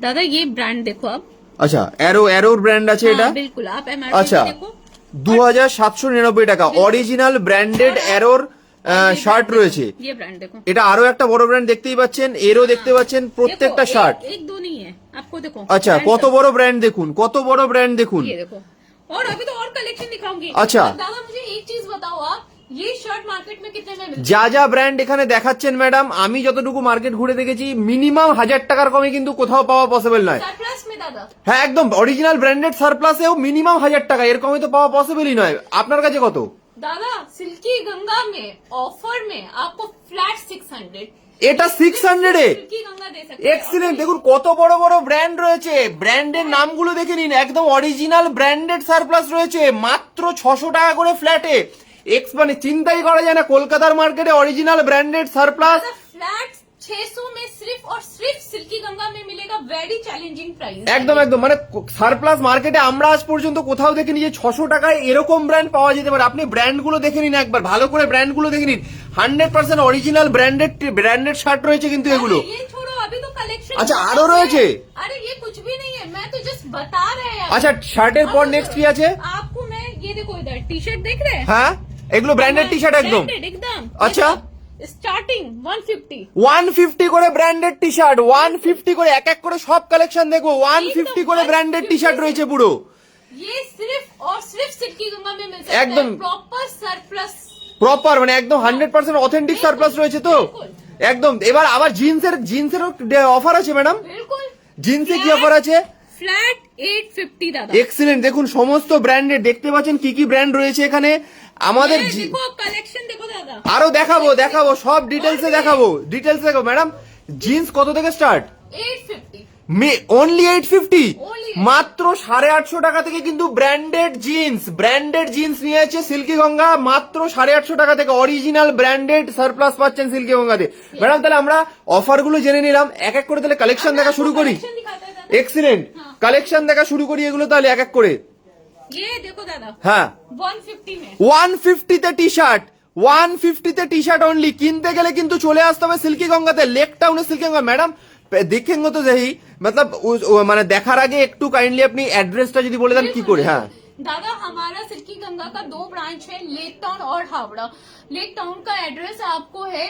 दादा ये ब्रांड देखो आप আচ্ছা অ্যারো অ্যারোর ব্র্যান্ড আছে এটা हाँ, बिल्कुल आप एमआरपी আচ্ছা देखो দু হাজার সাতশো নিরানব্বই টাকা অরিজিনাল ব্র্যান্ডেড অ্যারোর শার্ট রয়েছে ये ब्रांड देखो এটা আরো একটা বড় ব্র্যান্ড দেখতেই পাচ্ছেন এরও দেখতে পাচ্ছেন প্রত্যেকটা देखो, শার্ট एक, एक दो नहीं है आपको देखो আচ্ছা brand কত सब। বড় ব্র্যান্ড দেখুন কত বড় ব্র্যান্ড দেখুন ये देखो और अभी तो और कलेक्शन दिखाऊंगी अच्छा। और दादा मुझे एक चीज बताओ आप ये शर्ट मार्केट में कितने में मिलती যা যা ব্র্যান্ড এখানে দেখাচ্ছেন ম্যাডাম আমি যতটুকু মার্কেট ঘুরে দেখেছি মিনিমাম হাজার টাকার কমে কিন্তু কোথাও পাওয়া পসিবল নয় सरप्लस में दादा হ্যাঁ একদম অরিজিনাল ব্র্যান্ডেড সারপ্লাসেও মিনিমাম হাজার টাকা এর কমে তো পাওয়া পসিবলই নয় আপনার কাছে কত दादा सिल्की गंगा में ऑफर में आपको फ्लैट सिक्स हंड्रेड এটা সিক্স হান্ড্রেডে सिल्की गंगा दे सकते हैं এক্সিলেন্ট দেখুন কত বড় বড় ব্র্যান্ড রয়েছে ব্র্যান্ডের নামগুলো দেখে নিন একদম অরিজিনাল ব্র্যান্ডেড সারপ্লাস রয়েছে মাত্র ছশো টাকা করে ফ্ল্যাটে এক্স মানে চিন্তাই করা যায় না কলকাতার মার্কেটে অরিজিনাল ব্র্যান্ডেড সারপ্লাস फ्लैट 600 में सिर्फ और सिर्फ सिल्की गंगा में मिलेगा वेरी चैलेंजिंग प्राइस একদম একদম মানে সারপ্লাস মার্কেটে আমরা আজ পর্যন্ত কোথাও দেখিনি যে ছশো টাকায় এরকম ব্র্যান্ড পাওয়া যেতে পারে আপনি ব্র্যান্ড গুলো দেখে নিন একবার ভালো করে ব্র্যান্ড গুলো দেখে নিন hundred percent original branded branded shirt রয়েছে কিন্তু এগুলো ये छोड़ो अभी तो कलेक्शन अच्छा, आरो রয়েছে? अरे ये कुछ भी नहीं है मैं तो जस्ट बता रहे हैं আচ্ছা শার্টের পর নেক্সট কি আছে आपको मैं ये देखो इधर टी शर्ट देख रहे हैं হ্যাঁ এগুলো ব্র্যান্ডেড টি শার্ট একদম Branded, एकदम अच्छा। स्टार्टिंग 150 ওয়ান ফিফটি করে branded T shirt one fifty করে এক এক করে সব কালেকশন দেখবো ওয়ান ফিফটি করে ব্র্যান্ডেড টি শার্ট রয়েছে পুরো ये सिर्फ और सिर्फ सिल्की गंगा में मिल सकता एकदम। है प्रॉपर सरप्लस প্রপার মানে একদম হান্ড্রেড পার্সেন্ট অথেন্টিক সারপ্লাস রয়েছে তো বিলকুল। একদম এবার আবার জিন্সের জিন্সেরও অফার আছে ম্যাডাম बिल्कुल জিন্সে কি অফার আছে फ्लैट 850 दादा এক্সিলেন্ট দেখুন সমস্ত ব্র্যান্ডের দেখতে পাচ্ছেন কি কি ব্র্যান্ড রয়েছে এখানে আমাদের আরও দেখাবো দেখাবো সব ডিটেলসে দেখাবো। ডিটেলসে দেখো ম্যাডাম জিন্স কত থেকে স্টার্ট অনলি এইট ফিফটি মাত্র সাড়ে আটশো টাকা থেকে কিন্তু ব্র্যান্ডেড জিন্স ব্র্যান্ডেড জিন্স নিয়ে আছে সিল্কি গঙ্গা মাত্র সাড়ে আটশো টাকা থেকে অরিজিনাল ব্র্যান্ডেড সারপ্লাস পাচ্ছেন সিল্কি গঙ্গাতে। ম্যাডাম তাহলে আমরা অফারগুলো জেনে নিলাম এক এক করে তাহলে কালেকশন দেখা শুরু করি। এক্সিলেন্ট কালেকশন দেখা শুরু করি এগুলো তাহলে এক এক করে। হ্যাঁ ওয়ান ফিফটিতে টি শার্ট ওয়ান ফিফটিতে টি শার্ট অনলি কিনতে গেলে কিন্তু চলে আসতে হবে সিল্কি গঙ্গাতে লেক টাউনে সিল্কি গঙ্গা ম্যাডাম দেখেঙ্গো তো যেই মতলব মানে দেখার আগে একটু কাইন্ডলি আপনি অ্যাড্রেসটা যদি বলে দেন কি করে? হ্যাঁ। দাদা गंगा का दो ब्रांच है लेक टाउन और हावड़ा लेक टाउन का एड्रेस आपको है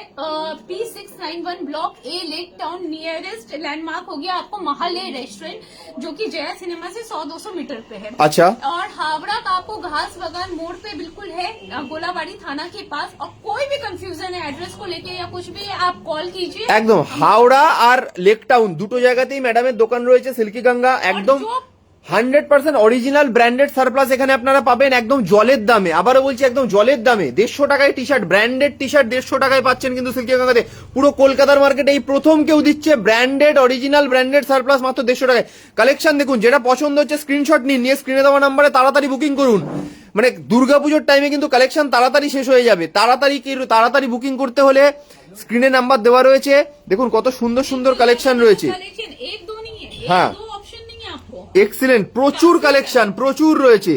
P six nine one block A lake town nearest landmark हो गया आपको महल रेस्टोरेंट जो कि जया सिनेमा से 100-200 मीटर पे है আচ্ছা और हावड़ा का आपको घास बगान मोड़ पे बिल्कुल है अ, गोलाबाड़ी थाना के पास और कोई भी कंफ्यूजन है एड्रेस को लेके या कुछ भी आप कॉल कीजिए একদম হাওড়া আর লেক টাউন দুটো জায়গাতেই ম্যাডামের দোকান রয়েছে সিল্কি গঙ্গা একদম जो- Hundred percent original branded surplus এখানে আপনারা পাবেন একদম জলের দামে। আবারও বলছি একদম জলের দামে। দেড়শো টাকায় T shirt branded T shirt দেড়শো টাকায় পাচ্ছেন কিন্তু সিল্কি গঙ্গাতে পুরো কলকাতার মার্কেটে এই প্রথম কেউ দিচ্ছে ব্র্যান্ডেড অরিজিনাল ব্র্যান্ডেড সারপ্লাস মাত্র দেড়শো টাকায়। কালেকশন দেখুন যেটা পছন্দ হচ্ছে স্ক্রিনশট নিন নিয়ে স্ক্রিনে দেওয়া নাম্বারে তাড়াতাড়ি বুকিং করুন। মানে দুর্গাপুজোর টাইমে কিন্তু কালেকশন তাড়াতাড়ি শেষ হয়ে যাবে। তাড়াতাড়ি তাড়াতাড়ি বুকিং করতে হলে স্ক্রিনে নাম্বার দেওয়া রয়েছে। দেখুন কত সুন্দর সুন্দর কালেকশন রয়েছে। হ্যাঁ। এক্সিলেন্ট প্রচুর কালেকশন প্রচুর রয়েছে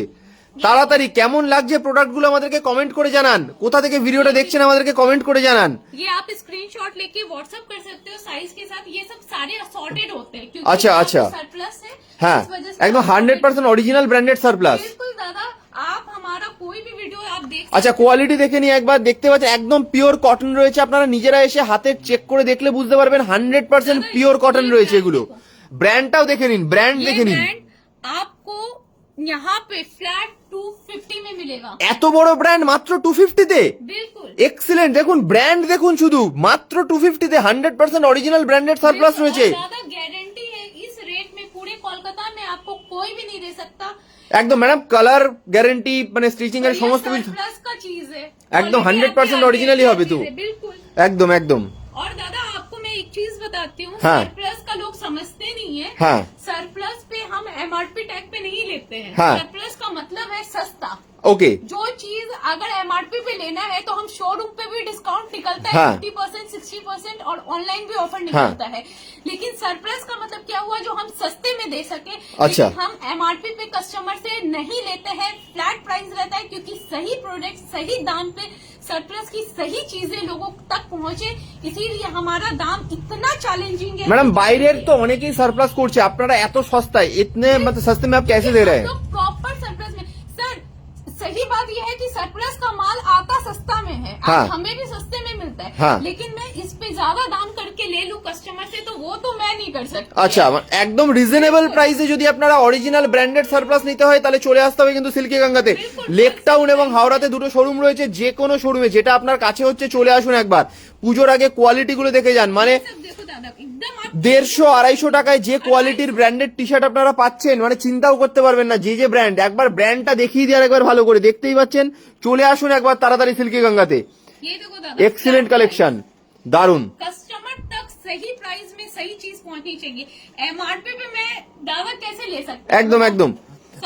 তাড়াতাড়ি কেমন লাগছে প্রোডাক্টগুলো আমাদেরকে কমেন্ট করে জানান কোথা থেকে ভিডিওটা দেখছেন আমাদেরকে কমেন্ট করে জানান ये आप स्क्रीनशॉट लेके व्हाट्सएप कर सकते हो साइज के साथ ये सब सारे असॉर्टेड होते हैं क्योंकि अच्छा, यहाँ अच्छा। पे सरप्लस है হ্যাঁ इस वजह से একদম आप hundred percent original branded surplus बिल्कुल दादा आप हमारा कोई भी वीडियो आप देख আচ্ছা কোয়ালিটি দেখে নিয়ে একবার দেখতে পাচ্ছেন একদম পিওর কটন রয়েছে আপনারা নিজেরা এসে হাতে চেক করে দেখলে বুঝতে পারবেন হান্ড্রেড পার্সেন্ট পিওর কটন রয়েছে এগুলো ব্র্যান্ডটাও দেখে নিন ব্র্যান্ড ये দেখে নিন ब्रांड आपको यहाँ पे फ्लैट 250 में मिलेगा এত বড় ব্র্যান্ড মাত্র টু ফিফটিতে बिल्कुल এক্সিলেন্ট দেখুন ব্র্যান্ড দেখুন শুধু মাত্র two ফিফটিতে hundred percent original branded surplus बिल्कुल, রয়েছে और ज्यादा गारंटी है इस रेट में पूरे कोलकाता में आपको कोई भी नहीं दे सकता একদম ম্যাডাম কালার গ্যারেন্টি মানে স্টিচিং এর সমস্ত কিছু प्लस का चीज है एकदम Quality 100% आपकी original ही आगे होगी तू। चीज़ है, बिल्कुल একদম একদম और दादा आपको मैं एक चीज बताती हूँ हाँ। सरप्लस का लोग समझते नहीं है हाँ। सरप्लस पे हम एमआरपी टैग पे नहीं लेते हैं हाँ। सरप्लस का मतलब है सस्ता ওকে जो चीज अगर एमआरपी पे लेना है तो हम शोरूम पे भी डिस्काउंट निकलता है हाँ। फिफ्टी परसेंट सिक्सटी परसेंट और ऑनलाइन भी ऑफर निकलता है लेकिन सरप्लस का मतलब क्या हुआ जो हम सस्ते में दे सके अच्छा। लेकिन हम एमआरपी पे कस्टमर से नहीं लेते हैं फ्लैट प्राइस रहता है क्योंकि सही प्रोडक्ट सही दाम पे सरप्लस की सही चीजें लोगों तक पहुंचे इसीलिए हमारा दाम इतना चैलेंजिंग है मैडम বাইরের তো অনেকেই সারপ্লাস করছে আপনারা এত সস্তায় इतने मतलब सस्ते में आप कैसे दे रहे हैं प्रॉपर सरप्लस में सर सही बात यह है कि सरप्लस का माल आता सस्ता में है हाँ। आज हमें भी सस्ते में मिलता है हाँ। लेकिन मैं इस पे ज्यादा दाम करके ले लूं कस्टमर से तो वो तो मैं नहीं कर सकती আচ্ছা মানে একদম রিজনেবল প্রাইসে যদি আপনারা অরিজিনাল ব্র্যান্ডেড সারপ্লাস নিতে হয় তাহলে চলে আসতে হবে কিন্তু সিল্কি গঙ্গাতে লেক টাউন এবং হাওড়াতে দুটো শোরুম রয়েছে যে কোনো শোরুমে যেটা আপনার কাছে হচ্ছে চলে আসুন একবার পুজোর আগে কোয়ালিটি গুলো দেখে যান মানে দেড়শো আড়াইশো টাকায় যে কোয়ালিটির ব্র্যান্ডেড টি শার্ট আপনারা পাচ্ছেন মানে চিন্তাও করতে পারবেন না যে যে ব্র্যান্ড একবার ব্র্যান্ডটা দেখিয়ে দিয়ে একবার ভালো করে দেখতেই পাচ্ছেন চলে আসুন একবার তাড়াতাড়ি সিল্কি গঙ্গাতে ये देखो दादा এক্সিলেন্ট কালেকশন দারুন कस्टमर तक सही प्राइस में सही चीज पहुंचनी चाहिए एमआरपी पे मैं दावा कैसे ले सकती हूँ? একদম একদম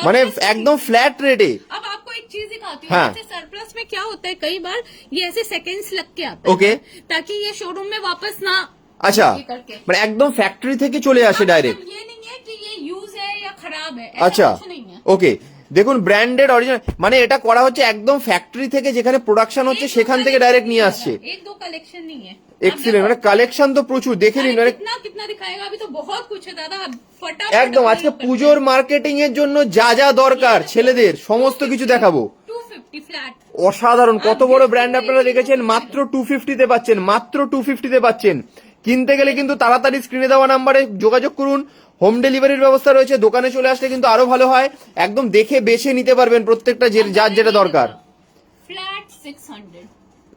মানে একদম ফ্ল্যাট রেটে अब आपको एक चीज दिखाती हूँ हाँ। जैसे सरप्लस में क्या होता है कई बार ये ऐसे सेकंड्स लग के आते ओके। हैं ताकि ये शोरूम में वापस ना আচ্ছা ये करके মানে একদম ফ্যাক্টরি থেকে চলে আসে ডাইরেক্ট मतलब ये नहीं है कि ये यूज है या खराब है ऐसा আচ্ছা कुछ नहीं है ওকে দেখুন ব্র্যান্ডেড অরিজিনাল মানে এটা করা হচ্ছে একদম ফ্যাক্টরি থেকে যেখানে প্রোডাকশন হচ্ছে एक दो সেখান থেকে collection ডাইরেক্ট नहीं নিয়ে है আসছে दादा, एक दो कलेक्शन नहीं है এক্সিলেন্ট মানে কালেকশন তো প্রচুর দেখে নিন মানে कितना कितना दिखाएगा अभी तो बहुत कुछ है दादा अब फटाफट একদম আজকে পুজোর মার্কেটিং এর জন্য যা যা দরকার ছেলেদের সমস্ত কিছু দেখাবো टू फिफ्टी फ्लैट অসাধারণ কত বড় ব্র্যান্ড আপনারা দেখেছেন মাত্র টু ফিফটিতে পাচ্ছেন মাত্র টু ফিফটিতে পাচ্ছেন কিনতে গেলে কিন্তু তাড়াতাড়ি স্ক্রিনে দেওয়া নাম্বারে যোগাযোগ করুন। হোম ডেলিভারির ব্যবস্থা রয়েছে দোকানে চলে আসলে কিন্তু আরও ভালো হয়। একদম দেখে বেছে নিতে পারবেন প্রত্যেকটা যার যেটা দরকার।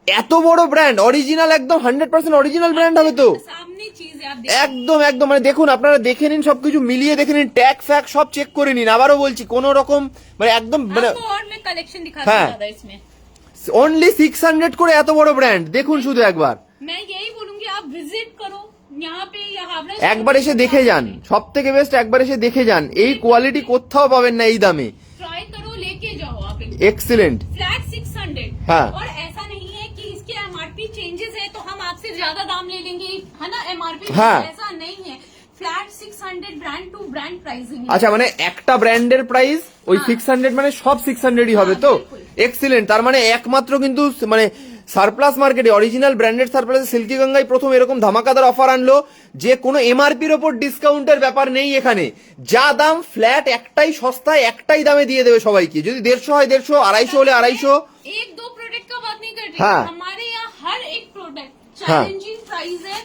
এত বড় ব্র্যান্ড অরিজিনাল একদম হান্ড্রেড পার্সেন্ট অরিজিনাল ব্র্যান্ড হবে তো। একদম একদম মানে দেখুন আপনারা দেখে নিন সবকিছু মিলিয়ে দেখে নিন ট্যাগ ফ্যাক সব চেক করে নিন। আবারও বলছি কোন রকম মানে একদম মানে হ্যাঁ। অনলি সিক্স হান্ড্রেড করে এত বড় ব্র্যান্ড দেখুন শুধু একবার। बोलूंगी आप विजिट करो यहाँ पे या हावड़ा একবার এসে দেখে যান সব থেকে বেস্ট একবার এসে দেখে যান এই কোয়ালিটি কোথাও পাবেন না এই দামে ट्राई करो लेके जाओ आप এক্সিলেন্ট फ्लैट सिक्स हंड्रेड हाँ। और ऐसा नहीं है कि इसके एमआरपी चेंजेस है तो हम आपसे ज्यादा दाम ले लेंगे है ना एमआरपी हाँ। ऐसा नहीं है flat six hundred brand to brand pricing আচ্ছা মানে একটা ব্র্যান্ডের প্রাইস ওই হ্যাঁ। সিক্স হান্ড্রেড মানে সব সিক্স হান্ড্রেডই হবে তো হ্যাঁ, বিলকুল। এক্সিলেন্ট তার মানে একমাত্র কিন্তু মানে সারপ্লাস মার্কেটে অরিজিনাল ব্র্যান্ডেড সারপ্লাস সিল্কি গঙ্গাই প্রথম এরকম ধামাকাদার অফার আনলো যে কোনো এমআরপির ওপর ডিসকাউন্টের ব্যাপার নেই এখানে যা দাম ফ্ল্যাট একটাই সস্তায় একটাই দামে দিয়ে দেবে সবাইকে যদি দেড়শো হয় দেড়শো আড়াইশো হলে আড়াইশো एक दो प्रोडक्ट का बात नहीं कर रही हाँ। हमारे यहाँ हर एक प्रोडक्ट हाँ। चैलेंजिंग प्राइस है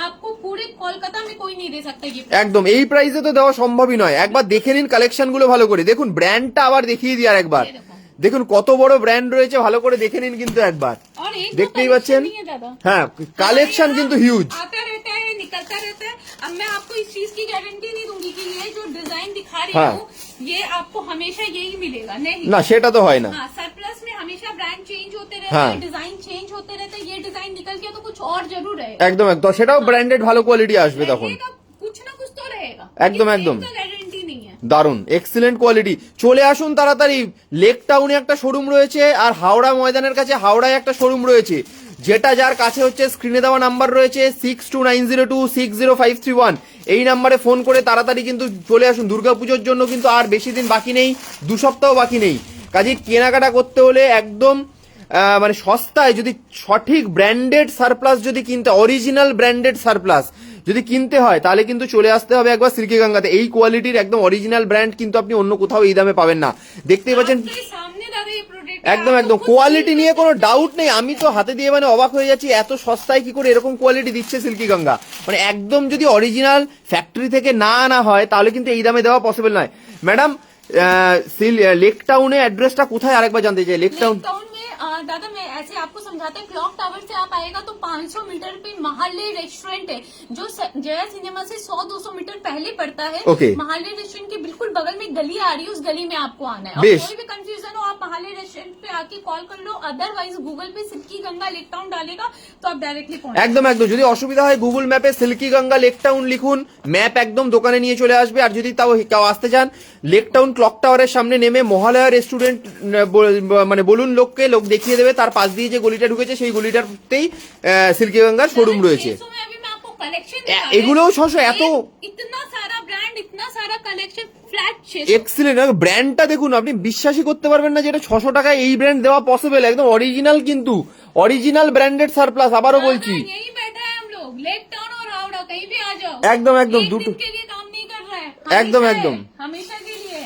आपको पूरे कोलकाता में कोई नहीं दे सकता ये একদম এই প্রাইসে তো দেওয়া সম্ভবই নয় একবার দেখে নিন কালেকশন গুলো ভালো করে দেখুন ব্র্যান্ডটা আবার দেখিয়ে দিই আর একবার এই দেখো। দেখুন কত বড় ব্র্যান্ড রয়েছে ভালো করে দেখে নিন কিন্তু একবার और एक दो দেখতেই collection পাচ্ছেন नहीं है दादा হ্যাঁ কালেকশন কিন্তু হিউজ आता रहता है निकलता रहता है अब मैं आपको इस चीज की गारंटी नहीं दूंगी कि ये जो डिजाइन दिखा रही हाँ। हूँ ये आपको हमेशा यही मिलेगा नहीं না সেটা তো হয় না हाँ सरप्लस में हमेशा ब्रांड चेंज होते रहते हाँ। हैं डिजाइन चेंज होते रहते हैं ये डिजाइन निकल गया तो कुछ और जरूर रहेगा একদম একদম সেটাও ব্র্যান্ডেড ভালো কোয়ালিটি আসবে তখন रहेगा, कुछ ना कुछ तो रहेगा एकदम, एकदम। দারুণ এক্সিলেন্ট কোয়ালিটি চলে আসুন তাড়াতাড়ি লেক টাউনে একটা শোরুম রয়েছে আর হাওড়া ময়দানের কাছে হাওড়ায় একটা শোরুম রয়েছে। যেটা যার কাছে হচ্ছে স্ক্রিনে দেওয়া নাম্বার রয়েছে six two nine zero two six zero five three one এই নাম্বারে ফোন করে তাড়াতাড়ি কিন্তু চলে আসুন। দুর্গাপুজোর জন্য কিন্তু আর বেশি দিন বাকি নেই, দু সপ্তাহ বাকি নেই। কাজে কেনাকাটা করতে হলে একদম মানে সস্তায় যদি সঠিক ব্র্যান্ডেড সারপ্লাস যদি কিনতে অরিজিনাল ব্র্যান্ডেড সারপ্লাস যদি কিনতে হয় তাহলে কিন্তু চলে আসতে হবে একবার সিল্কিগঙ্গাতে। এই কোয়ালিটির একদম অরিজিনাল ব্র্যান্ড কিন্তু আপনি অন্য কোথাও এই দামে পাবেন না। দেখতেই পাচ্ছেন একদম একদম। কোয়ালিটি নিয়ে কোনো ডাউট নেই। আমি তো হাতে দিয়ে মানে অবাক হয়ে যাচ্ছি এত সস্তায় কি করে এরকম কোয়ালিটি দিচ্ছে সিল্কি গঙ্গা মানে একদম যদি অরিজিনাল ফ্যাক্টরি থেকে না আনা হয় তাহলে কিন্তু এই দামে দেওয়া পসিবল নয়। ম্যাডাম লেক টাউনে অ্যাড্রেসটা কোথায়? আরেকবার জানতে চাই। লেক টাউন दादा मैं ऐसे आपको समझाते हैं क्लॉक टावर से आप आएगा तो 500 मीटर पे महाले रेस्टोरेंट है जो स- जया सिनेमा से 100-200 मीटर पहले पड़ता है Okay. महाले रेस्टोरेंट के बिल्कुल बगल में गली आ रही है उस गली में आपको आना है और बेश। कोई भी कंफ्यूजन हो आप महाले रेस्टोरेंट पे आके कॉल कर लो अदरवाइज गूगल पे सिल्की गंगा लेक टाउन डालेगा तो आप डायरेक्टली पहुंच একদম একদম যদি অসুবিধা হয় গুগল ম্যাপে সিল্কি গঙ্গা লেক টাউন লিখুন ম্যাপ একদম দোকানে নিয়ে চলে আসবে আর যদি তাও কেউ আসতে চান লেক টাউন ক্লক টাওয়ারের সামনে নেমে মহালয়া রেস্টুরেন্ট মানে বলুন লোককে লোক দর্শক দেখিয়ে দেবে তার পাশ দিয়ে যে গলিটা ঢুকেছে সেই গলিটাতেই সিল্কি গঙ্গার শোরুম রয়েছে। এগুলোও ছশো এত এক্সিলেন্ট ব্র্যান্ডটা দেখুন আপনি বিশ্বাসই করতে পারবেন না যেটা ছশো টাকায় এই ব্র্যান্ড দেওয়া পসিবল একদম অরিজিনাল কিন্তু। অরিজিনাল ব্র্যান্ডেড সারপ্লাস আবারও বলছি। একদম একদম দুটো একদম একদম।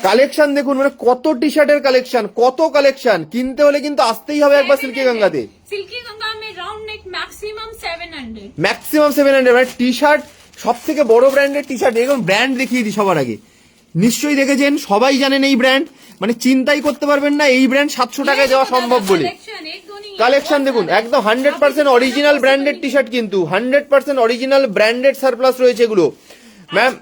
কালেকশন দেখুন মানে কত টি শার্টের কালেকশন কত কালেকশন। কিনতে হলে কিন্তু আসতেই হবে একবার Silky গঙ্গাতে Silky Ganga round neck maximum 700 maximum 700 মানে টি শার্ট সব থেকে বড় ব্র্যান্ডের টি শার্ট এরকম ব্র্যান্ড দেখিয়ে দিই সবার আগে। নিশ্চয়ই দেখেছেন সবাই জানেন এই ব্র্যান্ড মানে চিন্তাই করতে পারবেন না এই ব্র্যান্ড সাতশো টাকায় যাওয়া সম্ভব বলে। কালেকশন দেখুন একদম hundred percent original branded T shirt কিন্তু hundred percent original branded surplus রয়েছে এগুলো। ম্যাম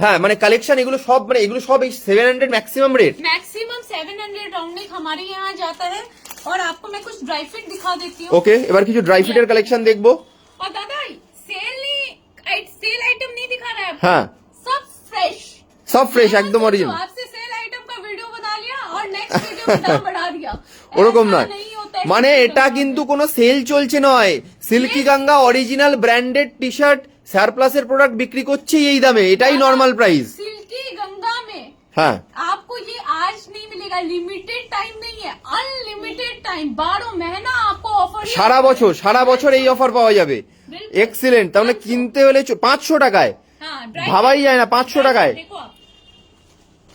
হ্যাঁ মানে কালেকশন এগুলো সব মানে এগুলো সব এই seven hundred maximum rate maximum seven hundred round neck हमारे यहाँ जाता है और आपको मैं कुछ ड्राई फिट दिखा देती हूँ ওকে এবার কিছু ড্রাই ফিটের কালেকশন দেখবো और दादा सेल नहीं सेल आइटम नहीं दिखा रहा है হ্যাঁ सब फ्रेश সব ফ্রেশ একদম অরিজিনাল आपसे सेल आइटम का वीडियो बना लिया और नेक्स्ट वीडियो में दाम बढ़ा दिया ওরকম ऐसा নয় नहीं होता है মানে किसी এটা कंपनी কিন্তু কোনো সেল চলছে নয় Silky Ganga original branded T shirt সারপ্লাসের product বিক্রি করছে এই দামে এটাই নর্মাল প্রাইস सिल्की गंगा में হ্যাঁ आपको ये आज नहीं मिलेगा लिमिटेड टाइम नहीं है अनलिमिटेड टाइम बारह महीना आपको ऑफर সারা বছর সারা বছর এই অফার পাওয়া যাবে এক্সিলেন্ট তাহলে কিনতে হলে পাঁচশো টাকায় हाँ dry ভাবাই fit- যায় না পাঁচশো dry fit টাকায় देखो आप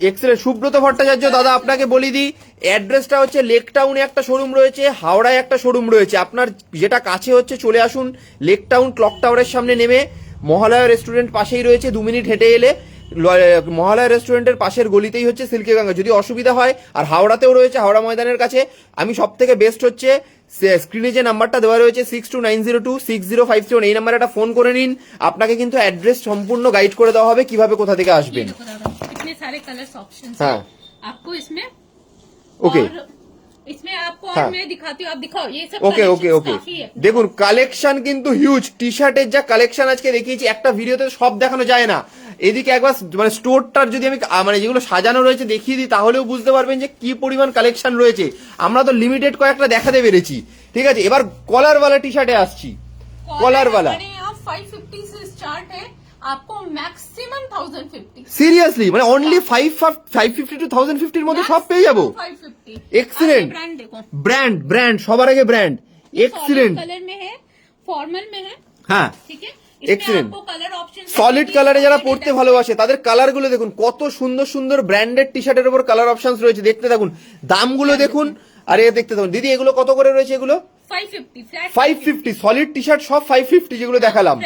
এক্সেলেন্ট সুব্রত ভট্টাচার্য দাদা আপনাকে বলি দিই অ্যাড্রেসটা হচ্ছে লেক টাউনে একটা শোরুম রয়েছে হাওড়ায় একটা শোরুম রয়েছে আপনার যেটা কাছে হচ্ছে চলে আসুন লেক টাউন ক্লক টাওয়ারের সামনে নেমে মহালয়া রেস্টুরেন্ট পাশেই রয়েছে দু মিনিট হেঁটে এলে মহালয়া রেস্টুরেন্টের পাশের গলিতেই হচ্ছে সিল্কেগঙ্গা। যদি অসুবিধা হয় আর হাওড়াতেও রয়েছে হাওড়া ময়দানের কাছে আমি সব থেকে বেস্ট হচ্ছে স্ক্রিনে যে নাম্বারটা দেওয়া রয়েছে six two nine zero two six zero five seven এই নাম্বারে একটা ফোন করে নিন। আপনাকে কিন্তু অ্যাড্রেস সম্পূর্ণ গাইড করে দেওয়া হবে কীভাবে কোথা থেকে আসবেন। হ্যাঁ। ওকে इतने सारे कलर्स ऑप्शन हाँ। आपको इसमें ओके और इसमें आपको और हाँ। मैं दिखाती हूँ आप दिखाओ ये सब ওকে ওকে collections ওকে काफी है দেখুন কালেকশন কিন্তু হিউজ টি শার্টের যা কালেকশন আজকে দেখিয়েছি একটা ভিডিওতে সব দেখানো যায় না এদিকে একবার মানে স্টোরটার যদি আমি আ, মানে যেগুলো সাজানো রয়েছে দেখিয়ে দিই তাহলেও বুঝতে পারবেন যে কি পরিমাণ কালেকশন রয়েছে আমরা তো লিমিটেড কয়েকটা দেখাতে পেরেছি ঠিক আছে এবার কলারওয়ালা টি শার্টে আসছি কলারওয়ালা हमारे यहाँ 550 से स्टार्ट है आपको मैक्सिमम 1050 সিরিয়াসলি মানে only five five fifty two thousand ফিফটির মধ্যে সব পেয়ে যাবো 550 Excellent. ब्रांड देखो ব্র্যান্ড ব্র্যান্ড সবার আগে ব্র্যান্ড এক্সিলেন্ট कलर में है फॉर्मल में है হ্যাঁ ठीक है इसमें Excellent. आपको कलर ऑप्शन সলিড কালারে যারা পড়তে ভালোবাসে তাদের কালার গুলো দেখুন কত সুন্দর সুন্দর ব্র্যান্ডেড টি শার্টের উপর কালার অপশন রয়েছে দেখতে থাকুন দামগুলো দেখুন আর এ দেখতে থাকুন দিদি এগুলো কত করে রয়েছে এগুলো 550 flat Five fifty solid T shirt সব ফাইভ ফিফটি যেগুলো দেখালাম।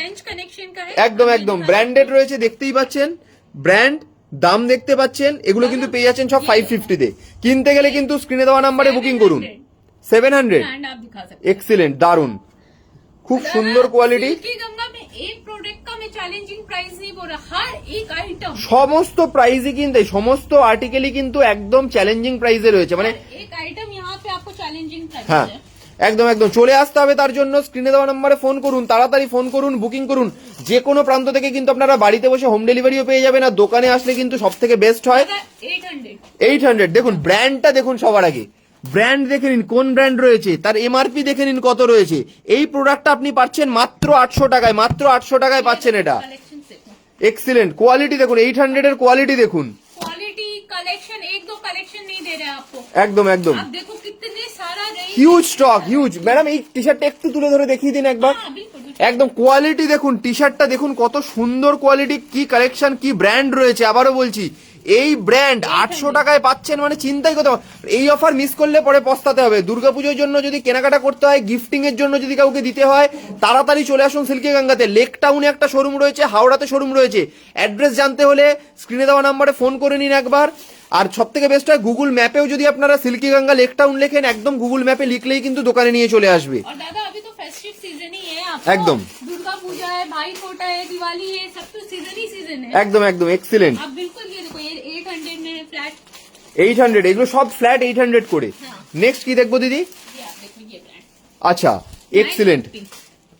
একদম একদম। ব্র্যান্ডেড রয়েছে দেখতেই পাচ্ছেন। ব্র্যান্ড দাম দেখতে পাচ্ছেন। এগুলো কিন্তু পেয়ে যাচ্ছেন সব ফাইভ ফিফটিতে কিনতে গেলে কিন্তু স্ক্রিনে দেওয়া নাম্বারে বুকিং করুন। সেভেন হান্ড্রেড এক্সিলেন্ট দারুণ খুব সুন্দর কোয়ালিটি সমস্ত প্রাইজই কিন্তু সমস্ত আর্টিকেলই কিন্তু একদম চ্যালেঞ্জিং প্রাইজে রয়েছে। মানে হ্যাঁ। একদম একদম। চলে আসতে হবে তার জন্য। স্ক্রিনে দেওয়া নম্বরে ফোন করুন তাড়াতাড়ি ফোন করুন বুকিং করুন। যে কোনো প্রান্ত থেকে কিন্তু আপনারা বাড়িতে বসে হোম ডেলিভারিও পেয়ে যাবেন আর দোকানে আসলে কিন্তু সব থেকে বেস্ট হয় এইট হান্ড্রেড দেখুন ব্র্যান্ডটা দেখুন সবার আগে। ব্র্যান্ড দেখে নিন কোন ব্র্যান্ড রয়েছে তার এমআরপি দেখে নিন কত রয়েছে। এই প্রোডাক্টটা আপনি পাচ্ছেন মাত্র আটশো টাকায় মাত্র আটশো টাকায় পাচ্ছেন এটা। এক্সিলেন্ট কোয়ালিটি দেখুন এইট হান্ড্রেড এর কোয়ালিটি দেখুন। कलेक्शन एक दो कलेक्शन नहीं दे रहे हैं आपको একদম একদম आप देखो कितने सारा रही হিউজ স্টক হিউজ ম্যাডাম এই টি শার্টটা একটু তুলে ধরে দেখিয়ে দিন একবার हाँ बिल्कुल बिल्कुल। একদম কোয়ালিটি দেখুন টি শার্টটা দেখুন কত সুন্দর কোয়ালিটি কি কালেকশন কি ব্র্যান্ড রয়েছে আবারও বলছি এই ব্র্যান্ড আটশো টাকায় পাচ্ছেন মানে চিন্তাই করতে এই অফার মিস করলে পরে পস্তাতে হবে। দুর্গাপুজোর জন্য যদি কেনাকাটা করতে হয় গিফটিং এর জন্য যদি কাউকে দিতে হয় তাড়াতাড়ি চলে আসুন সিল্কি গঙ্গাতে লেক টাউনে একটা শোরুম রয়েছে হাওড়াতে শোরুম রয়েছে। অ্যাড্রেস জানতে হলে স্ক্রিনে দেওয়া নাম্বারে ফোন করে নিন একবার। আর সব থেকে বেস্ট হয় গুগল ম্যাপেও যদি আপনারা সিল্কি গঙ্গা লেক টাউন লেখেন একদম গুগল ম্যাপে লিখলেই কিন্তু দোকানে নিয়ে চলে আসবে। একদম। একদম একদম এক্সিলেন্ট এইট হান্ড্রেড এগুলো সব ফ্ল্যাট এইট হান্ড্রেড করে। নেক্সট কি দেখব দিদি? আচ্ছা এক্সিলেন্ট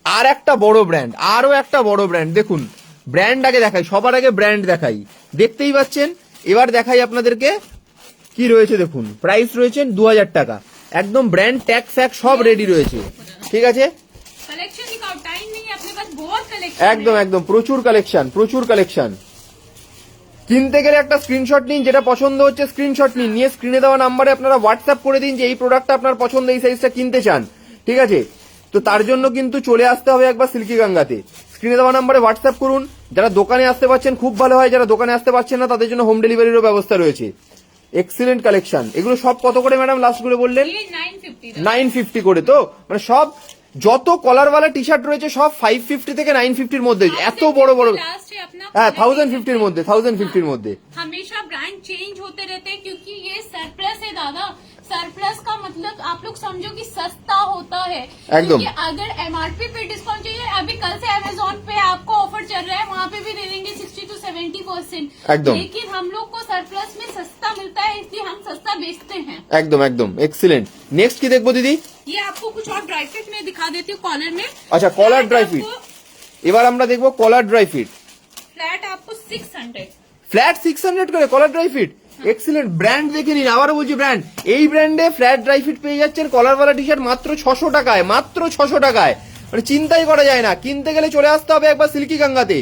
আর একটা বড় ব্র্যান্ড আরও একটা বড় ব্র্যান্ড দেখুন ব্র্যান্ড আগে দেখাই সবার আগে ব্র্যান্ড দেখাই। দেখতেই পাচ্ছেন? এবার দেখাই আপনাদেরকে কি রয়েছে দেখুন প্রাইস রয়েছেন দু হাজার টাকা। একদম ব্র্যান্ড ট্যাগ ফ্যাক সব রেডি রয়েছে। ঠিক আছে? একদম একদম প্রচুর কালেকশন প্রচুর কালেকশন কিনতে গেলে একটা স্ক্রিনশট নিন যেটা পছন্দ হচ্ছে স্ক্রিনশট নিন। নিয়ে স্ক্রিনে দেওয়া নাম্বারে আপনারা হোয়াটসঅ্যাপ করে দিন যে এই প্রোডাক্টটা আপনার পছন্দ এই সাইজটা কিনতে চান। ঠিক আছে? তো তার জন্য কিন্তু চলে আসতে হবে একবার সিল্কি গঙ্গাতে। স্ক্রিনে দেওয়া নাম্বারে হোয়াটসঅ্যাপ করুন। যারা দোকানে আসতে পারছেন খুব ভালো হয়। যারা দোকানে আসতে পারছেন না তাদের জন্য হোম ডেলিভারিরও ব্যবস্থা রয়েছে। এক্সিলেন্ট কালেকশন এগুলো সব কত করে ম্যাডাম লাস্ট করে বললেন? নাইন ফিফটি করে তো? মানে সব যত কলারওয়ালা টি শার্ট রয়েছে সব ফাইভ ফিফটি থেকে নাইন ফিফটির মধ্যে এত বড় বড় लास्ट है अपना হ্যাঁ থাউজেন্ড ফিফটির মধ্যে থাউজেন্ড ফিফটির মধ্যে हमेशा ब्रांड चेंज होते रहते हैं क्योंकि ये सरप्लस है दादा सरप्लस का मतलब आप लोग समझो कि सस्ता होता है एकदम। क्योंकि अगर एमआरपी पे डिस्काउंट चाहिए अभी कल से अमेजोन पे आपको ऑफर चल रहा है वहाँ पे भी दे देंगे सिक्सटी टू सेवेंटी परसेंट एकदम। लेकिन हम लोग को सरप्लस में सस्ता मिलता है इसलिए हम सस्ता बेचते हैं একদম একদম এক্সিলেন্ট নেক্সট কি দেখবো দিদি ये देती हूँ कॉलर में अच्छा, collar dry fit। এবার আমরা দেখবো কলার ড্রাই ফিট फ्लैट आपको six hundred flat six hundred করে collar dry fit excellent brand দেখে নিন আবারও বলছি ব্র্যান্ড এই ব্র্যান্ডে ফ্ল্যাট ড্রাই ফিট পেয়ে যাচ্ছেন কলারওয়ালা টি শার্ট মাত্র ছশো টাকায় মাত্র ছশো টাকায় মানে চিন্তাই করা যায় না কিনতে গেলে চলে আসতে হবে একবার সিল্কি গঙ্গাতে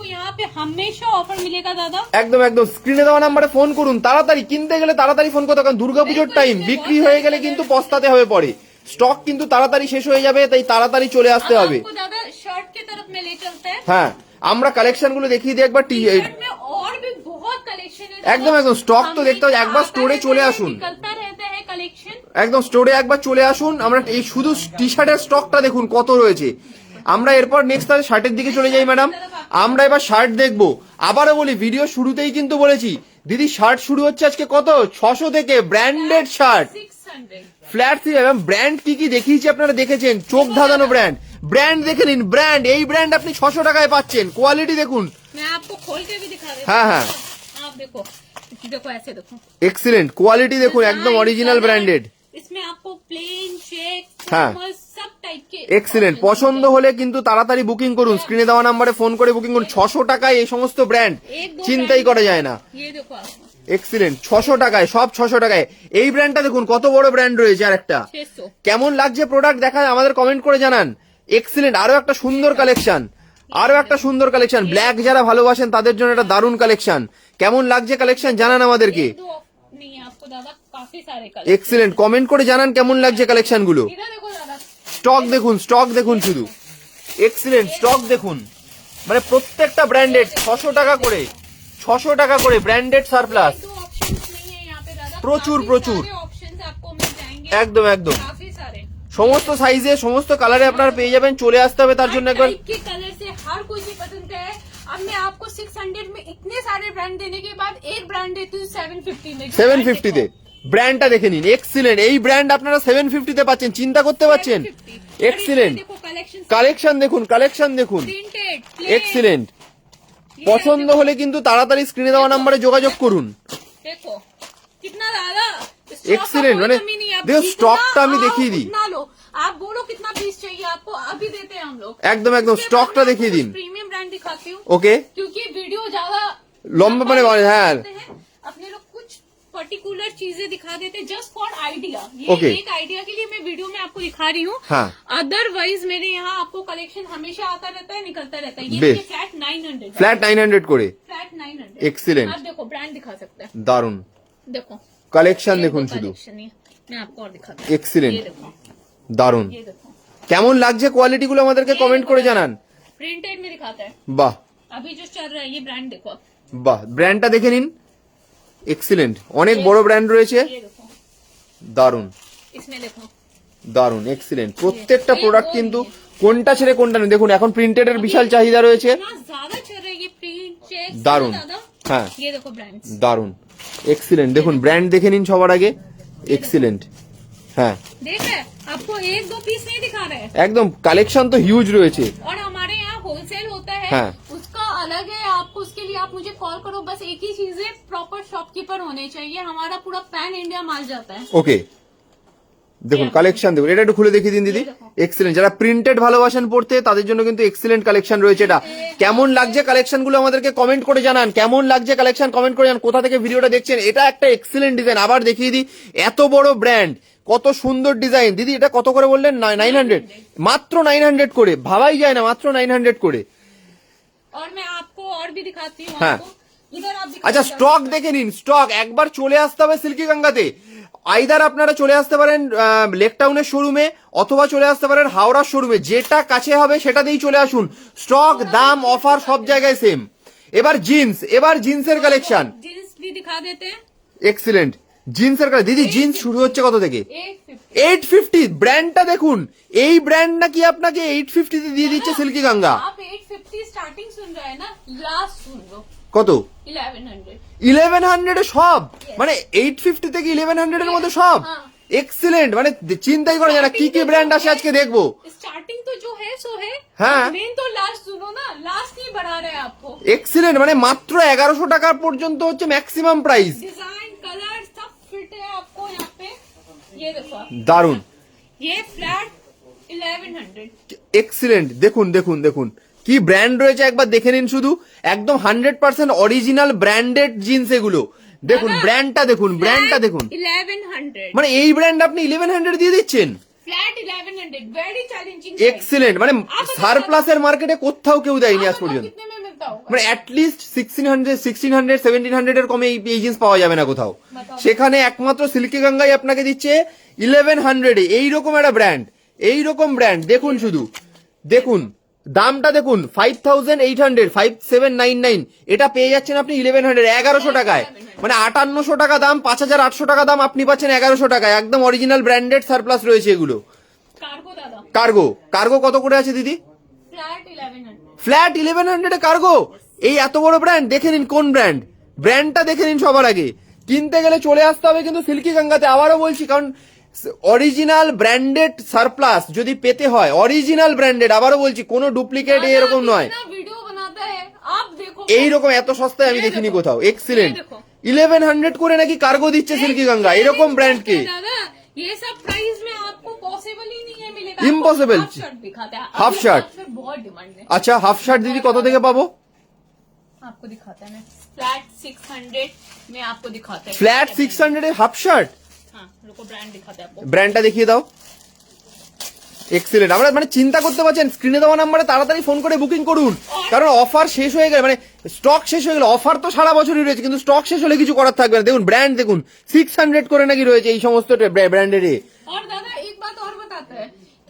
आपको यहाँ पे हमेशा ऑफर मिलेगा दादा একদম একদম স্ক্রিনে দেওয়া নাম্বারে ফোন করুন তাড়াতাড়ি কিনতে গেলে তাড়াতাড়ি ফোন করতে হবে, কারণ দুর্গাপুজোর টাইম বিক্রি হয়ে গেলে কিন্তু পস্তাতে হবে পরে স্টক কিন্তু তাড়াতাড়ি শেষ হয়ে যাবে তাই তাড়াতাড়ি চলে আসতে अब হবে आपको दादा शर्ट की तरफ में ले चलते हैं হ্যাঁ আমরা কালেকশন গুলো দেখিয়ে দিই একবার টি- शर्ट में और भी बहुत कलेक्शन है एकदम, एकदम, stock तो देखते हो, একবার store এ চলে আসুন। निकलता रहता है कलेक्शन একদম স্টোরে একবার চলে আসুন আমরা এই শুধু টি শার্টের স্টকটা দেখুন কত রয়েছে আমরা এরপর নেক্সট তাহলে শার্টের দিকে চলে যাই ম্যাডাম আমরা এবার শার্ট দেখব। আবারও বলি ভিডিও শুরুতেই কিন্তু বলেছি দিদি শার্ট শুরু হচ্ছে আজকে কত? ছশো থেকে ব্র্যান্ডেড শার্ট ফ্ল্যাট থ্রি এবং ব্র্যান্ড কি কি দেখিয়েছি আপনারা দেখেছেন? চোখ ধাঁধানো ব্র্যান্ড ব্র্যান্ড দেখে নিন ব্র্যান্ড এই ব্র্যান্ড আপনি ছশো টাকায় পাচ্ছেন। কোয়ালিটি দেখুন। হ্যাঁ হ্যাঁ। এক্সিলেন্ট কোয়ালিটি দেখুন একদম অরিজিনাল ব্র্যান্ডেড इसमें आपको प्लेन चेक हाँ। सब टाइप के এক্সিলেন্ট options পছন্দ मिलेंगे। হলে কিন্তু তাড়াতাড়ি বুকিং করুন স্ক্রিনে দেওয়া নাম্বারে ফোন করে বুকিং করুন ছশো টাকায় এই সমস্ত ব্র্যান্ড एक दो চিন্তাই brand- করা যায় না ये देखो आपको এক্সিলেন্ট ছশো টাকায় সব ছশো টাকায় এই ব্র্যান্ডটা দেখুন কত বড় ব্র্যান্ড রয়েছে আর একটা छह सौ কেমন লাগছে প্রোডাক্ট দেখা আমাদের কমেন্ট করে জানান এক্সিলেন্ট আরো একটা সুন্দর কালেকশন আরো একটা সুন্দর কালেকশন ব্ল্যাক যারা ভালোবাসেন তাদের জন্য একটা দারুণ কালেকশন কেমন লাগছে কালেকশন জানান আমাদেরকে এক্সিলেন্ট কমেন্ট করে জানান কেমন লাগছে কালেকশনগুলো স্টক দেখুন স্টক দেখুন শুধু। এক্সিলেন্ট স্টক দেখুন। মানে প্রত্যেকটা ব্র্যান্ডেড ছশো টাকা করে ছশো টাকা করে ব্র্যান্ডেড সারপ্লাস প্রচুর প্রচুর। একদম একদম। সমস্ত সাইজে সমস্ত কালারে আপনারা পেয়ে যাবেন চলে আসতে হবে তার জন্য একবার। टाइप के कलर से हर कोई भी पसंद है अब मैं आपको 600 में इतने सारे ब्रांड देने के बाद एक ब्रांड देती हूँ 750 में সেভেন ফিফটিতে ব্র্যান্ডটা দেখে নিন এক্সিলেন্ট এই ব্র্যান্ড আপনারা সেভেন ফিফটিতে পাচ্ছেন চিন্তা করতে পারছেন এক্সিলেন্ট देखो कलेक्शन কালেকশন দেখুন কালেকশন দেখুন प्रिंटेड এক্সিলেন্ট পছন্দ হলে কিন্তু তাড়াতাড়ি স্ক্রিনে দেওয়া নাম্বারে যোগাযোগ করুন देखो कितना ज्यादा Excellent, मैंने- देखो, stock टा हमें देखिए दी। कितना लो आप बोलो कितना पीस चाहिए आपको अभी देते हैं हम लोग একদম একদম স্টকটা দেখিয়ে দিন प्रीमियम ब्रांड दिखाती हूँ ওকে क्योंकि वीडियो ज्यादा लंबा बने वाले हैं। करते हैं, अपने लोग कुछ पर्टिकुलर चीजें दिखा देते हैं जस्ट फॉर आइडिया ये Okay. एक आइडिया के लिए मैं वीडियो में आपको दिखा रही हूँ हाँ। अदरवाइज मेरे यहाँ आपको कलेक्शन हमेशा आता रहता है निकलता रहता है ये बेस। देखिए flat nine hundred flat nine hundred করে फ्लैट नाइन हंड्रेड Excellent. आप देखो ब्रांड दिखा सकते हैं দারুন देखो কালেকশন ये দেখুন दो শুধু collection है। मैं आपको और दिखाती हूँ এক্সিলেন্ট ये देखो দারুন ये देखो কেমন লাগছে কোয়ালিটি গুলো আমাদেরকে কমেন্ট করে জানান प्रिंटेड में दिखाता है বাহ अभी जो चल रहा है ये ब्रांड देखो বাহ ব্র্যান্ডটা দেখে নিন এক্সিলেন্ট অনেক বড় ব্র্যান্ড রয়েছে ये देखो দারুন इसमें देखो দারুন এক্সিলেন্ট প্রত্যেকটা প্রোডাক্ট কিন্তু কোনটা ছেড়ে কোনটা নেই দেখুন এখন প্রিন্টেড এর বিশাল চাহিদা রয়েছে इतना ज्यादा चल रहा है ये प्रिंट चेक दारुण। हाँ। ये देखो ब्रांड्स দারুন এক্সিলেন্ট দেখুন ব্র্যান্ড দেখে নিন সবার আগে এক্সিলেন্ট হ্যাঁ देख रहे हैं? आपको एक दो पीस नहीं दिखा रहे? हैं एकदम कलेक्शन तो ह्यूज रहे थे और हमारे यहाँ होलसेल होता है। हाँ। उसका अलग है आपको उसके लिए आप मुझे कॉल करो। बस एक ही चीज़ है प्रॉपर शॉपकीपर होने चाहिए। हमारा पूरा पैन इंडिया माल जाता है। ओके দেখুন কালেকশন দেখুন। এটা একটু খুলে দেখিয়ে দিন দিদি। এক্সিলেন্ট যারা প্রিন্টেড ভালোবাসেন পড়তে তাদের জন্য কিন্তু এক্সেলেন্ট কালেকশন রয়েছে এটা। কেমন লাগছে কালেকশনগুলো আমাদেরকে কমেন্ট করে জানান। কেমন লাগছে কালেকশন কমেন্ট করে জানান। কোথা থেকে ভিডিওটা দেখছেন? এটা একটা এক্সেলেন্ট ডিজাইন আবার দেখিয়ে দিই এত বড় ব্র্যান্ড কত সুন্দর ডিজাইন দিদি এটা কত করে বললেন? নাইন হান্ড্রেড মাত্র নাইন হান্ড্রেড করে। ভাবাই যায় না মাত্র নাইন হান্ড্রেড করে। হ্যাঁ। আচ্ছা স্টক দেখে নিন। স্টক একবার চলে আসতে হবে সিল্কি গঙ্গাতে। আইদার আপনারা চলে আসতে পারেন লেকটাউনের শোরুমে অথবা চলে আসতে পারেন হাওড়ার শোরুমে। যেটা কাছে হবে সেটা দিয়েই চলে আসুন। স্টক দাম অফার সব জায়গায় সেম এবার জিন্স এবার জিন্সের কালেকশন। এক্সিলেন্ট জিন্সের কালেকশন দিদি জিন্স শুরু হচ্ছে কত থেকে? এইট ফিফটি ব্র্যান্ডটা দেখুন। এই ব্র্যান্ড নাকি আপনাকে এইট ফিফটিতে দিয়ে দিচ্ছে সিল্কি গঙ্গা কত? ইলেভেন হান্ড্রেড ইলেভেন হান্ড্রেডে সব মানে এইট ফিফটি থেকে ইলেভেন হান্ড্রেড এর মধ্যে সব হ্যাঁ। এক্সিলেন্ট মানে চিন্তাই করা যায় না কি কি ব্র্যান্ড আসে আজকে দেখবো स्टार्टिंग तो जो है सो है हाँ। मेन तो लास्ट सुनो ना लास्ट नहीं बढ़ा रहे हैं आपको এক্সিলেন্ট মানে মাত্র এগারোশো টাকা পর্যন্ত হচ্ছে ম্যাক্সিমাম প্রাইস डिजाइन कलर सब फिट है आपको यहाँ पे ये देखो आप। দারুন ये फ्लैट इलेवन हंड्रेड এক্সিলেন্ট দেখুন দেখুন দেখুন কি ব্র্যান্ড রয়েছে একবার দেখে নিন শুধু। একদম hundred percent original branded jeans এগুলো। দেখুন ব্র্যান্ডটা দেখুন ব্র্যান্ডটা দেখুন। মানে এই ব্র্যান্ড আপনি ইলেভেন হান্ড্রেড দিয়ে দিচ্ছেন? এক্সিলেন্ট মানে সারপ্লাসের মার্কেটে কোথাও কেউ দেয়নি আজ পর্যন্ত। মানে at least sixteen hundred sixteen hundred seventeen hundred এর কমে এই জিন্স পাওয়া যাবে না কোথাও। সেখানে একমাত্র সিল্কি গঙ্গাই আপনাকে দিচ্ছে ইলেভেন হান্ড্রেডে এইরকম একটা ব্র্যান্ড এইরকম ব্র্যান্ড দেখুন শুধু। দেখুন দামটা দেখুন five thousand eight hundred five seven nine nine এটা পেয়ে যাচ্ছেন আপনি ইলেভেন হান্ড্রেড এগারোশো টাকায়। মানে আটান্নশো টাকা দাম পাঁচ হাজার আটশো টাকা দাম আপনি পাচ্ছেন এগারোশো টাকায়। একদম অরিজিনাল ব্র্যান্ডেড সারপ্লাস রয়েছে এগুলো। কার্গো কার্গো কত করে আছে দিদি? ফ্ল্যাট ইলেভেন হান্ড্রেড কার্গো এই এত বড় ব্র্যান্ড দেখে নিন কোন ব্র্যান্ড ব্র্যান্ডটা দেখে নিন সবার আগে। কিনতে গেলে চলে আসতে হবে কিন্তু সিল্কি গঙ্গাতে। আবারও বলছি কারণ অরিজিনাল ব্র্যান্ডেড সারপ্লাস যদি পেতে হয় অরিজিনাল ব্র্যান্ডেড আবারও বলছি কোনো ডুপ্লিকেট এরকম নয় वीडियो बनाता है आप देखो এইরকম এত সস্তায় আমি এই দেখিনি দেখো, কোথাও এক্সিলেন্ট এই দেখো। ইলেভেন হান্ড্রেড করে নাকি কার্গো দিচ্ছে সিল্কি গঙ্গা এরকম ব্র্যান্ডকে दादा ये सब प्राइस में आपको पॉसिबल ही नहीं है मिलेगा Impossible. हाफ शर्ट दिखाते हैं Half अभी shirt. half shirt बहुत डिमांड है আচ্ছা হাফ শার্ট দিদি কত থেকে পাবো आपको दिखाते हैं फ्लैट सिक्स हंड्रेड में आपको दिखाते हैं ফ্ল্যাট সিক্স হান্ড্রেডে হাফ শার্ট ব্র্যান্ডটা দেখিয়ে দাও। এক্সেলেন্ট আমরা মানে চিন্তা করতে পারছেন স্ক্রিনে দেওয়া নাম্বারে তাড়াতাড়ি ফোন করে বুকিং করুন। কারণ অফার শেষ হয়ে গেলে মানে স্টক শেষ হয়ে গেলে অফার তো সারা বছরই রয়েছে কিন্তু স্টক শেষ হলে কিছু করার থাকবে না। দেখুন ব্র্যান্ড দেখুন সিক্স হান্ড্রেড করে নাকি রয়েছে এই সমস্ত ব্র্যান্ডের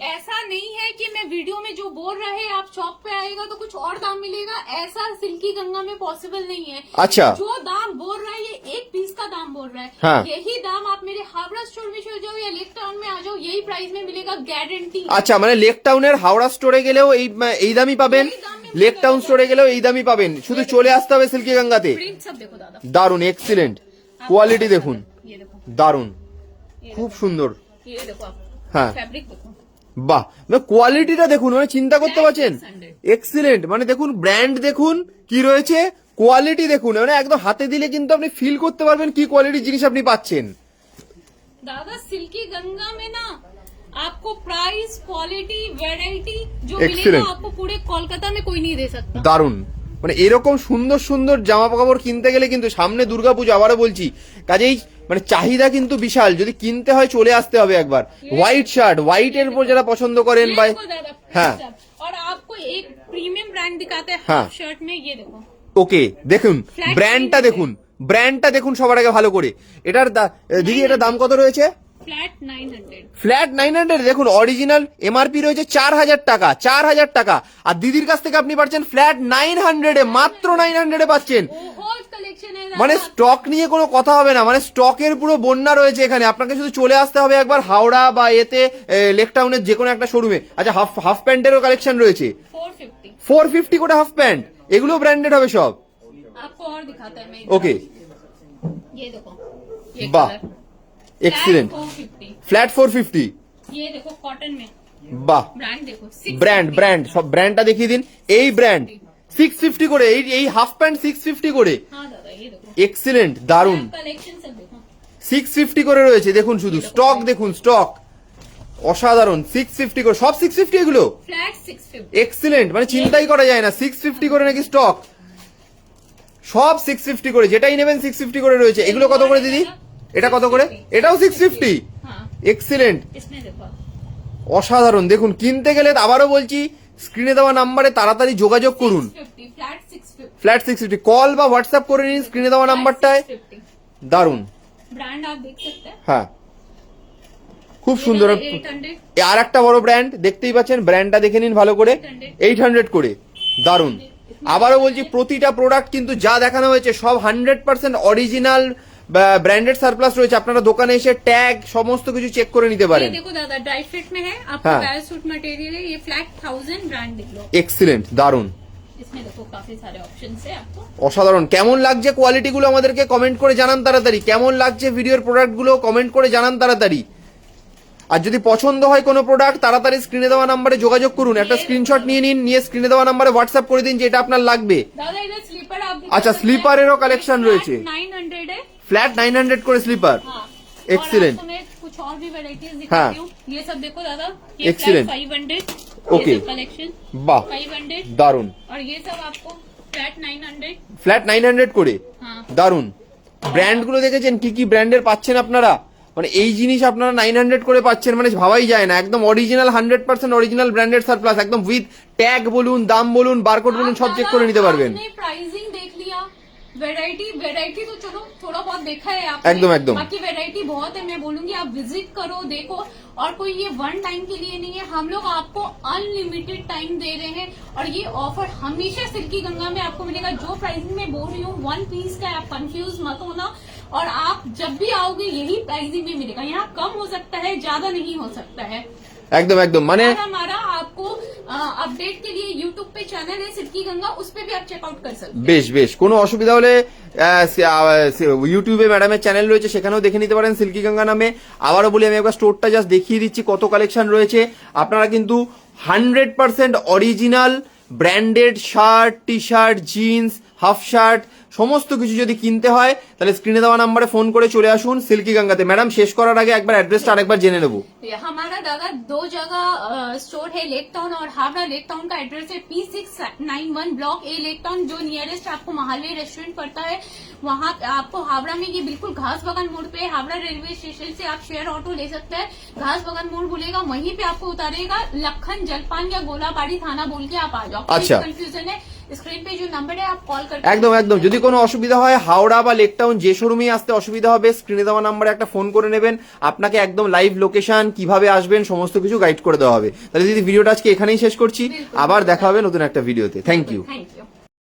ऐसा नहीं है कि मैं वीडियो में जो बोल रहे हैं आप शॉप पे आएगा तो कुछ और दाम मिलेगा ऐसा सिल्की गंगा में पॉसिबल नहीं है अच्छा। जो दाम बोल रहा है ये एक पीस का दाम बोल रहा है हाँ। यही दाम आप मेरे हावड़ा स्टोर में चल जाओ या लेक टाउन में आ जाओ यही प्राइस में मिलेगा गारंटी আচ্ছা মানে লেক টাউনের হাওড়া স্টোরে গেলেও এই এই দামই পাবেন এই দামে লেক টাউন স্টোরে গেলেও এই দামই পাবেন শুধু চলে আসতে হবে সিল্কি গঙ্গাতে प्रिंट सब देखो दादा দারুন এক্সিলেন্ট কোয়ালিটি দেখুন ये देखो দারুন ये খুব সুন্দর देखो, ये देखो आप হ্যাঁ फैब्रिक देखो বাহ মানে কোয়ালিটিটা দেখুন মানে চিন্তা করতে পারছেন এক্সিলেন্ট মানে দেখুন ব্র্যান্ড দেখুন কি রয়েছে কোয়ালিটি দেখুন মানে একদম হাতে দিলে কিন্তু আপনি ফিল করতে পারবেন কি কোয়ালিটির জিনিস আপনি পাচ্ছেন दादा सिल्की गंगा में ना आपको प्राइस क्वालिटी वैरायटी जो Excellent. मिलेगा आपको पूरे कोलकाता में कोई नहीं दे सकता দারুন মানে এরকম সুন্দর সুন্দর জামা কাপড় কিনতে গেলে কিন্তু সামনে দুর্গাপুজো আবারও বলছি কাজেই মানে চাহিদা কিন্তু বিশাল যদি কিনতে হয় চলে আসতে হবে একবার হোয়াইট শার্ট হোয়াইট এর উপর যারা পছন্দ করেন ये বা देखो दादा हाँ। सब। और आपको एक प्रीमियम ब्रांड दिखाते हैं हाँ। हाफ शर्ट में ये देखो ওকে দেখুন Flat ব্র্যান্ডটা print দেখুন ব্র্যান্ডটা দেখুন সবার আগে ভালো করে এটার দা- দিদি এটা দাম কত রয়েছে flat nine hundred flat nine hundred দেখুন অরিজিনাল এমআরপি রয়েছে চার হাজার টাকা চার হাজার টাকা। আর দিদির কাছ থেকে আপনি পাচ্ছেন ফ্ল্যাট নাইন হান্ড্রেডে মাত্র নাইন হান্ড্রেডে পাচ্ছেন। মানে স্টক নিয়ে কোনো কথা হবে না মানে স্টকের পুরো বন্যা রয়েছে এখানে। আপনাকে শুধু চলে আসতে হবে একবার হাওড়া বা এতে লেকটাউনের যে কোনো একটা শোরুমে আচ্ছা হাফ হাফ প্যান্টেরও কালেকশন রয়েছে। ফোর ফিফটি করে হাফ প্যান্ট এগুলো ব্র্যান্ডেড হবে সব। ওকে বাহ। देखो ये वाह, colour excellent four fifty flat four fifty ये देखो कॉटन में বাহ ब्रांड देखो six ব্র্যান্ড fifty। ব্র্যান্ড সব ব্র্যান্ডটা দেখিয়ে দিন এই ব্র্যান্ড সিক্স ফিফটি করে এই এই হাফ প্যান্ট সিক্স ফিফটি করে हाँ दादा ये देखो এক্সিলেন্ট দারুন कलेक्शन सब देखो সিক্স ফিফটি করে রয়েছে দেখুন শুধু স্টক দেখুন স্টক অসাধারণ সিক্স ফিফটি করে সব সিক্স ফিফটি এগুলো फ्लैट सिक्स फिफ्टी এক্সিলেন্ট মানে চিন্তাই করা যায় না সিক্স ফিফটি করে নাকি স্টক সব সিক্স ফিফটি করে যেটাই নেবেন সিক্স ফিফটি করে রয়েছে এগুলো কত করে দিদি এটা কত করে? এটাও সিক্স ফিফটি এক্সিলেন্ট অসাধারণ। দেখুন কিনতে গেলে আবারও বলছি স্ক্রিনে দেওয়া নাম্বারে তাড়াতাড়ি যোগাযোগ করুন। ফ্ল্যাট সিক্স ফিফটি কল বা হোয়াটসঅ্যাপ করে নিন স্ক্রিনে দেওয়া নাম্বারটায় দারুণ হ্যাঁ। খুব সুন্দর। আর একটা বড় ব্র্যান্ড দেখতেই পাচ্ছেন ব্র্যান্ডটা দেখে নিন ভালো করে। এইট হান্ড্রেড করে। দারুণ আবারও বলছি প্রতিটা প্রোডাক্ট কিন্তু যা দেখানো হয়েছে সব hundred percent original branded surplus রয়েছে আপনারা দোকানে এসে ট্যাগ সমস্ত কিছু চেক করে নিতে ये পারেন देखो दादा ड्राई फिट में है आपको हाँ। पैरासूट मटेरियल है ये फ्लैट थाउजेंड ब्रांड देख लो এক্সিলেন্ট দারুন इसमें देखो काफी सारे ऑप्शन है आपको অসাধারণ কেমন লাগছে কোয়ালিটি গুলো আমাদেরকে কমেন্ট করে জানান তাড়াতাড়ি কেমন লাগছে ভিডিওর প্রোডাক্ট গুলো কমেন্ট করে জানান তাড়াতাড়ি আর যদি পছন্দ হয় কোনো প্রোডাক্ট তাড়াতাড়ি স্ক্রিনে দেওয়া নাম্বারে যোগাযোগ করুন একটা স্ক্রিনশট নিয়ে নিন নিয়ে স্ক্রিনে দেওয়া নাম্বারে হোয়াটসঅ্যাপ করে দিন যে এটা আপনার লাগবে दादा इधर स्लीपर आप अच्छा, स्लीपर एरो collection রয়েছে। Nine hundred है ফ্ল্যাট নাইন হান্ড্রেড করে স্লিপার हाँ Excellent. और आपको मैं कुछ और भी वेराइटीज हाँ। दिखाती हूँ ये सब देखो दादा ये Excellent. Five hundred Okay. Collection বাহ फाइव हंड्रेड দারুন और ये सब आपको flat nine hundred flat nine hundred করে हाँ দারুন ব্র্যান্ড গুলো দেখেছেন কি কি ব্র্যান্ডের পাচ্ছেন আপনারা মানে এই জিনিস আপনারা নাইন হান্ড্রেড করে পাচ্ছেন মানে ভাবাই যায় না একদম original hundred percent original branded surplus একদম উইথ ট্যাগ বলুন দাম বলুন বারকোড বলুন সব চেক করে নিতে পারবেন प्राइसिंग देख लिया वैरायटी वैरायटी तो चलो थोड़ा बहुत देखा है आप एकदम, एकदम। बाकी वैरायटी बहुत है मैं बोलूँगी आप विज़िट करो देखो। और कोई ये वन टाइम के लिए नहीं है हम लोग आपको अनलिमिटेड टाइम दे रहे हैं। और ये ऑफ़र हमेशा सिल्की गंगा में आपको मिलेगा। जो प्राइसिंग में बोल रही हूँ वन पीस का आप कंफ्यूज मत होना। और आप जब भी आओगे यही प्राइसिंग में मिलेगा। यहाँ कम हो सकता है ज़्यादा नहीं हो सकता है। একদম একদম মানে और हमारा आपको अपडेट के लिए यूट्यूब पे चैनल है सिल्की गंगा उस पे भी आप चेकआउट कर सकते हैं বেশ বেশ কোনো অসুবিধা হলে আহ, সে- আহ, সে- ইউটিউবে ম্যাডামের চ্যানেল রয়েছে সেখানেও দেখে নিতে পারেন সিল্কি গঙ্গা নামে আবারও বলি আমি একবার স্টোরটা জাস্ট দেখিয়ে দিচ্ছি কত কালেকশন রয়েছে আপনারা কিন্তু hundred percent original branded shirt T shirt jeans half shirt সমস্ত কিছু যদি কিনতে হয় তাহলে স্ক্রিনে দেওয়া নাম্বারে ফোন করে চলে আসুন সিল্কি গঙ্গাতে ম্যাডাম শেষ করার আগে একবার অ্যাড্রেসটা আরেকবার জেনে নেবো ये हमारा दादा दो जगह स्टोर है लेक टाउन और हावड़ा लेक टाउन का एड्रेस है P six nine one block A lake town जो नियरेस्ट आपको महालय रेस्टोरेंट पड़ता है वहाँ पे आपको हावड़ा में ये बिल्कुल घास बगान मोड़ पे है। हावड़ा रेलवे स्टेशन से आप शेयर ऑटो ले सकते हैं घास बगान मोड़ बोलेगा वहीं पे आपको उतारेगा लखन जलपान या गोलाबाड़ी थाना बोल के आप आ जाओ अच्छा। कंफ्यूजन है स्क्रीन पे जो नंबर है आप कॉल करके একদম একদম যদি কোনো অসুবিধা হয় হাওড়া বা লেক টাউন যে শোরুমে আসতে অসুবিধা হবে স্ক্রিনে দেওয়া নাম্বারে একটা ফোন করে নেবেন আপনাকে একদম লাইভ লোকেশন কিভাবে আসবেন সমস্ত কিছু গাইড করে দেওয়া হবে তাহলে দিদি ভিডিওটা আজকে এখানেই শেষ করছি আবার দেখা হবে নতুন একটা ভিডিওতে থ্যাংক ইউ थैंक यू